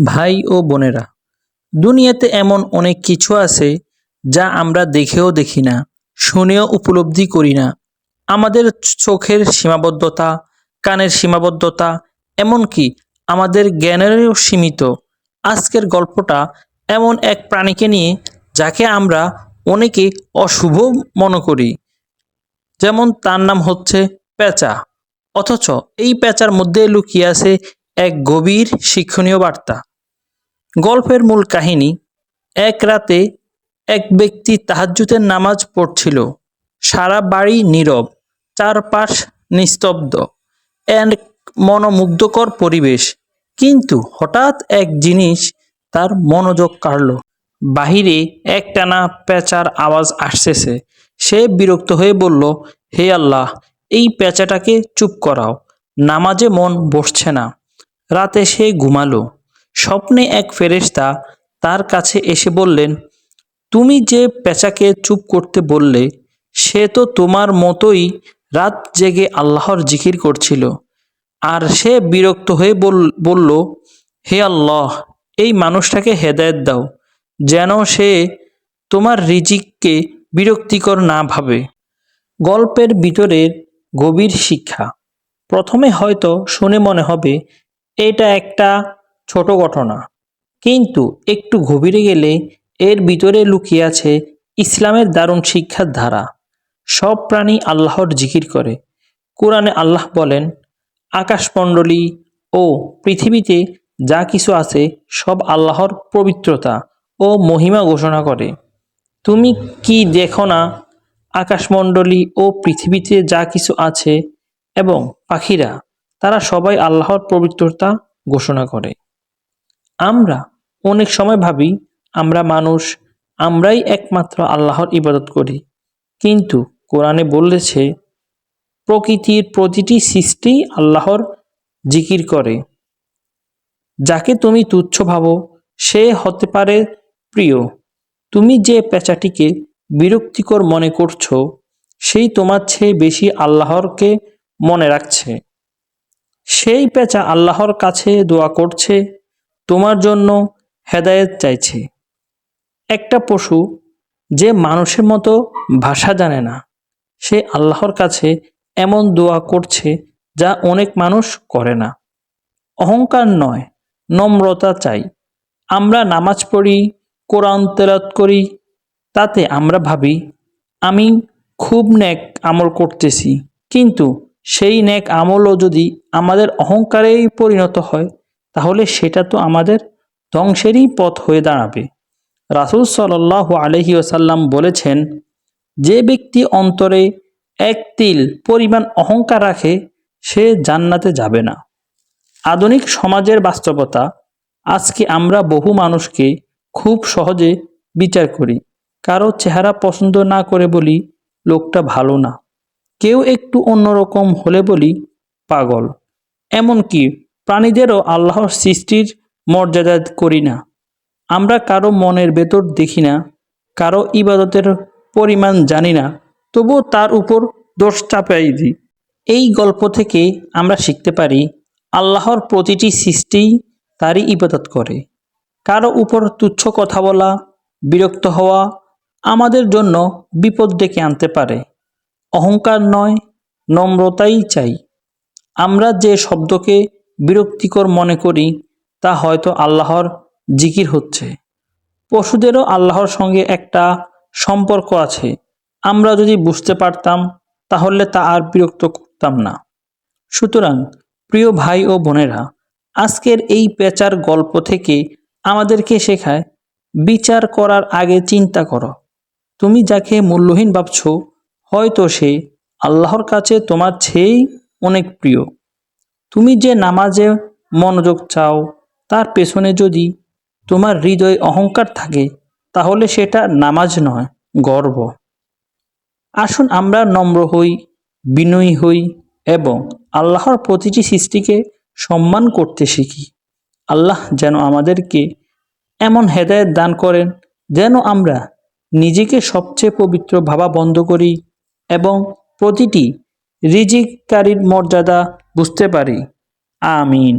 ভাই ও বোনেরা, দুনিয়াতে এমন অনেক কিছু আছে যা আমরা দেখেও দেখি না, শুনেও উপলব্ধি করি না। আমাদের চোখের সীমাবদ্ধতা, কানের সীমাবদ্ধতা, এমনকি আমাদের জ্ঞানেরও সীমিত। আজকের গল্পটা এমন এক প্রাণীকে নিয়ে যাকে আমরা অনেকে অশুভ মনে করি, যেমন তার নাম হচ্ছে পেঁচা। অথচ এই পেঁচার মধ্যে লুকিয়ে আছে এক গভীর শিক্ষণীয় বার্তা। গল্পের মূল কাহিনী, এক রাতে এক ব্যক্তি তাহাজ্জুদের নামাজ পড়ছিল। সারা বাড়ি নীরব, চারপাশ নিস্তব্ধ। এক মনোমুগ্ধকর পরিবেশ। কিন্তু হঠাৎ এক জিনিস তার মনোযোগ কাড়ল। বাহিরে একটানা পেঁচার আওয়াজ আসতেছে। সে বিরক্ত হয়ে বলল, হে আল্লাহ, এই পেঁচাটাকে চুপ করাও। নামাজে মন বসছে না। রাতে সে ঘুমালো। স্বপ্নে এক ফেরেশতা তার কাছে এসে বললেন, তুমি যে পেঁচাকে চুপ করতে বললে, সে তো তোমার মতোই রাত জেগে আল্লাহর জিকির করছিল। আর সে বিরক্ত হয়ে বল- বলল, হে আল্লাহ, এই মানুষটাকে হেদায়েত দাও, যেন সে তোমার রিজিককে বিরক্তিকর না ভাবে। গল্পের ভিতরের গভীর শিক্ষা। প্রথমে হয়তো শুনে মনে হবে, এটা একটা ছোট ঘটনা। কিন্তু একটু গভীরে গেলে এর ভিতরে লুকিয়ে আছে ইসলামের দারুণ শিক্ষার ধারা। সব প্রাণী আল্লাহর জিকির করে। কোরআনে আল্লাহ বলেন, আকাশমণ্ডলী ও পৃথিবীতে যা কিছু আছে সব আল্লাহর পবিত্রতা ও মহিমা ঘোষণা করে। তুমি কি দেখো না আকাশমণ্ডলী ও পৃথিবীতে যা কিছু আছে এবং পাখিরা, তারা সবাই আল্লাহর পবিত্রতা ঘোষণা করে? আমরা অনেক সময় ভাবি, আমরা মানুষ, আমরাই একমাত্র আল্লাহর ইবাদত করি। কিন্তু কোরআনে বলেছে প্রকৃতির প্রতিটি সৃষ্টি আল্লাহর জিকির করে। যাকে তুমি তুচ্ছ ভাবো, সে হতে পারে প্রিয়। তুমি যে পেঁচাটিকে বিরক্তিকর মনে করছ, সেই তোমার চেয়ে বেশি আল্লাহরকে মনে রাখছে। সেই পেঁচা আল্লাহর কাছে দোয়া করছে তোমার জন্য হেদায়েত চাইছে। একটা পশু যে মানুষের মতো ভাষা জানে না, সে আল্লাহর কাছে এমন দোয়া করছে যা অনেক মানুষ করে না। অহংকার নয়, নম্রতা চাই। আমরা নামাজ পড়ি, কোরআন তেলাত করি, তাতে আমরা ভাবি, আমি খুব নেক আমল করতেছি। কিন্তু সেই নেক আমলও যদি আমাদের অহংকারেই পরিণত হয় তাহলে সেটা তো আমাদের ধ্বংসেরই পথ হয়ে দাঁড়াবে। রাসুল সাল্লাহ আলহি ওসাল্লাম বলেছেন, যে ব্যক্তি অন্তরে এক তিল পরিমাণ অহংকার রাখে, সে জান্নাতে যাবে না। আধুনিক সমাজের বাস্তবতা, আজকে আমরা বহু মানুষকে খুব সহজে বিচার করি। কারও চেহারা পছন্দ না করে বলি, লোকটা ভালো না। কেউ একটু অন্যরকম হলে বলি, পাগল। এমনকি প্রাণীদেরও আল্লাহর সৃষ্টির মর্যাদা করি না। আমরা কারও মনের ভেতর দেখি না, কারও ইবাদতের পরিমাণ জানি না, তবুও তার উপর দোষ চাপাই দিই। এই গল্প থেকে আমরা শিখতে পারি, আল্লাহর প্রতিটি সৃষ্টিই তারই ইবাদত করে। কারও উপর তুচ্ছ কথা বলা, বিরক্ত হওয়া আমাদের জন্য বিপদ ডেকে আনতে পারে। অহংকার নয়, নম্রতাই চাই। আমরা যে শব্দকে বিরক্তিকর মনে করি, তা হয়তো আল্লাহর জিকির হচ্ছে। পশুদেরও আল্লাহর সঙ্গে একটা সম্পর্ক আছে। আমরা যদি বুঝতে পারতাম, তাহলে তা আর বিরক্ত করতাম না। সুতরাং, প্রিয় ভাই ও বোনেরা, আজকের এই পেঁচার গল্প থেকে আমাদেরকে শেখায়, বিচার করার আগে চিন্তা করো। তুমি যাকে মূল্যহীন ভাবছ, হয়তো সে আল্লাহর কাছে তোমার চেয়েই অনেক প্রিয়। তুমি যে নামাজে মনোযোগ চাও, তার পেছনে যদি তোমার হৃদয়ে অহংকার থাকে, তাহলে সেটা নামাজ নয়, গর্ব। আসুন আমরা নম্র হই, বিনয়ী হই এবং আল্লাহর প্রতিটি সৃষ্টিকে সম্মান করতে শিখি। আল্লাহ যেন আমাদেরকে এমন হেদায়েত দান করেন যেন আমরা নিজেকে সবচেয়ে পবিত্র ভাবা বন্ধ করি এবং প্রতিটি রিজিককারীর মর্যাদা বুঝতে পারি। আমিন।